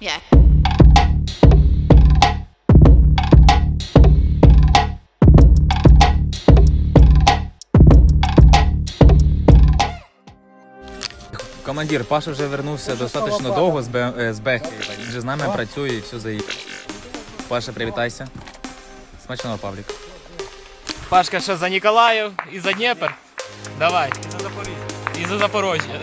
Yeah. Командир, Паша вже вернувся достатньо довго з, Б... е, з Бехи. Він вже з нами працює і все заїхав. Паша, привітайся. Смачного Павлік. Пашка ще за Ніколаїв і за Дніпр. Давай. І за Запоріжжя. І за Запоріжжя.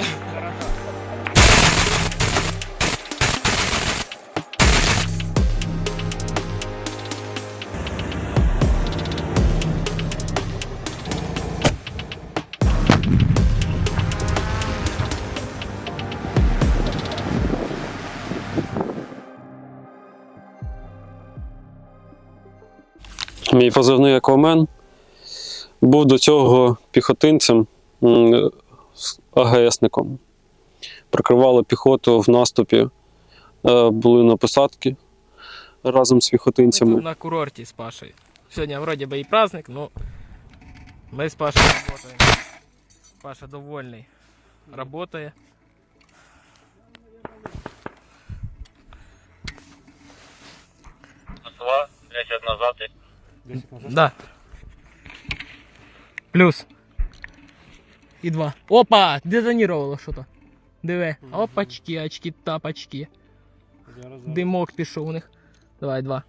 Мій позивний Аквамен був до цього піхотинцем, АГСником. Прикривали піхоту в наступі, е, були на посадці разом з Ми піхотинцями. тут на курорті з Пашою. Сьогодні вроді би і праздник, ну ми з Пашою працюємо. Паша довольний. Работає. Два, 10 назад. Да. Плюс. І два. Опа! Дезонірувало що-то. Диви. Опачки, очки, тапочки. Димок пішов у них. Давай, два.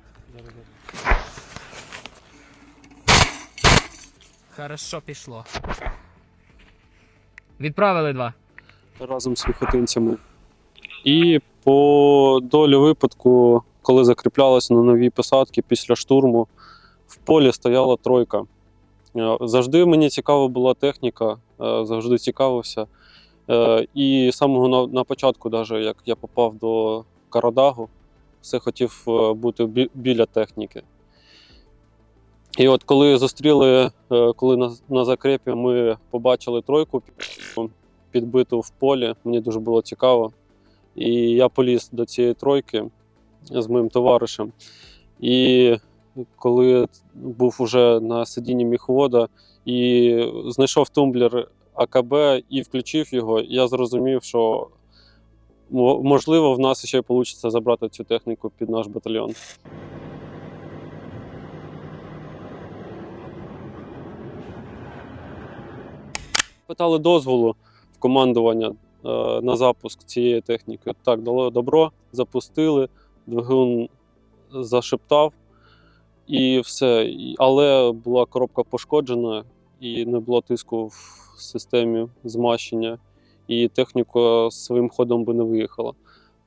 Хорошо пішло. Відправили два. разом з піхотинцями. І по долі випадку, коли закріплялися на новій посадці після штурму, в полі стояла тройка. Е, Завжди мені цікава була техніка, е, завжди цікавився. Е, І з самого на, початку, навіть як я попав до Карадагу, все хотів бути біля техніки. І от коли зустріли, коли на, на закрепі ми побачили тройку підбиту в полі, мені дуже було цікаво. І я поліз до цієї тройки з моїм товаришем. І коли був уже на сидінні міховода і знайшов тумблер АКБ і включив його, я зрозумів, що можливо в нас ще вийде забрати цю техніку під наш батальйон. Питали дозволу в командування е, на запуск цієї техніки. Так, дало добро, запустили, двигун зашептав і все. Але була коробка пошкоджена і не було тиску в системі змащення, і техніка своїм ходом би не виїхала.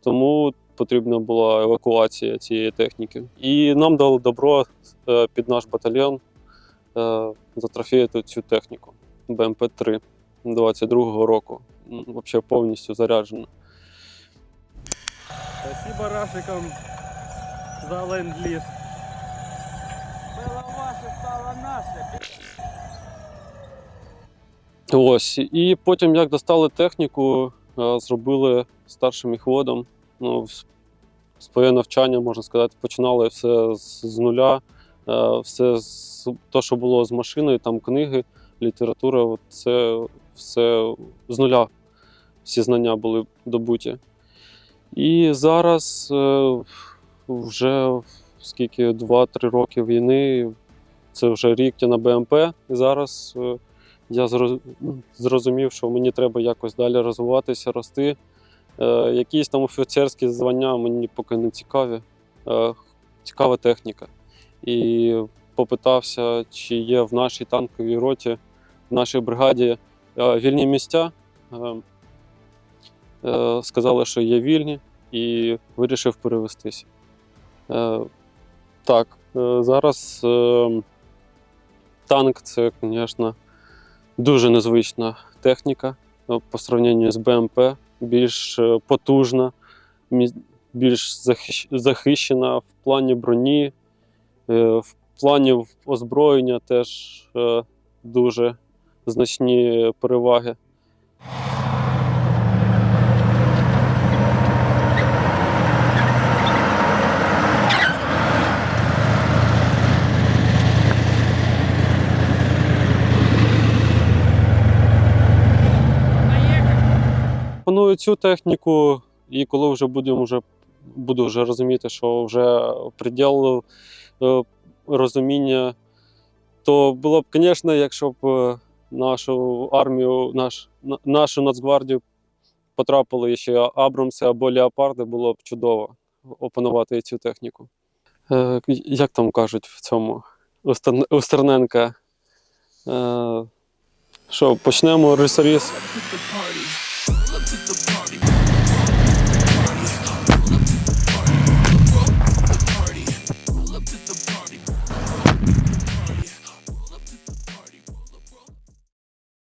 Тому потрібна була евакуація цієї техніки. І нам дали добро е, під наш батальйон е, затрофеїти цю техніку БМП-3 22-го року. Взагалі повністю заряджена. Спасибо Рашикам за ленд-ліз. Стало наше. Ось. І потім, як достали техніку, зробили старшим міхводом. Ну, своє навчання, можна сказати, починали все з, нуля. Все з то, що було з машиною, там книги, література, це все з нуля. Всі знання були добуті. І зараз е, вже скільки 2-3 роки війни, це вже рік я на БМП, і зараз е, я зрозумів, що мені треба якось далі розвиватися, рости. Е, якісь там офіцерські звання мені поки не цікаві. Е, цікава техніка. І попитався, чи є в нашій танковій роті, в нашій бригаді вільні місця. Сказали, що є вільні, і вирішив перевестися. Е, так, зараз е, танк це, звісно, дуже незвична техніка е, по сравненню з БМП, більш е, потужна, більш захищена в плані броні, е, в плані озброєння теж е, дуже значні переваги. Пропоную цю техніку, і коли вже будемо вже буду вже розуміти, що вже приділ е, розуміння, то було б, звісно, якщо б е, нашу армію, наш, нашу Нацгвардію потрапили ще Абрамси або Леопарди, було б чудово опанувати цю техніку. Е, як там кажуть в цьому у Стер- у Стерненка? Е, що, почнемо рисоріз?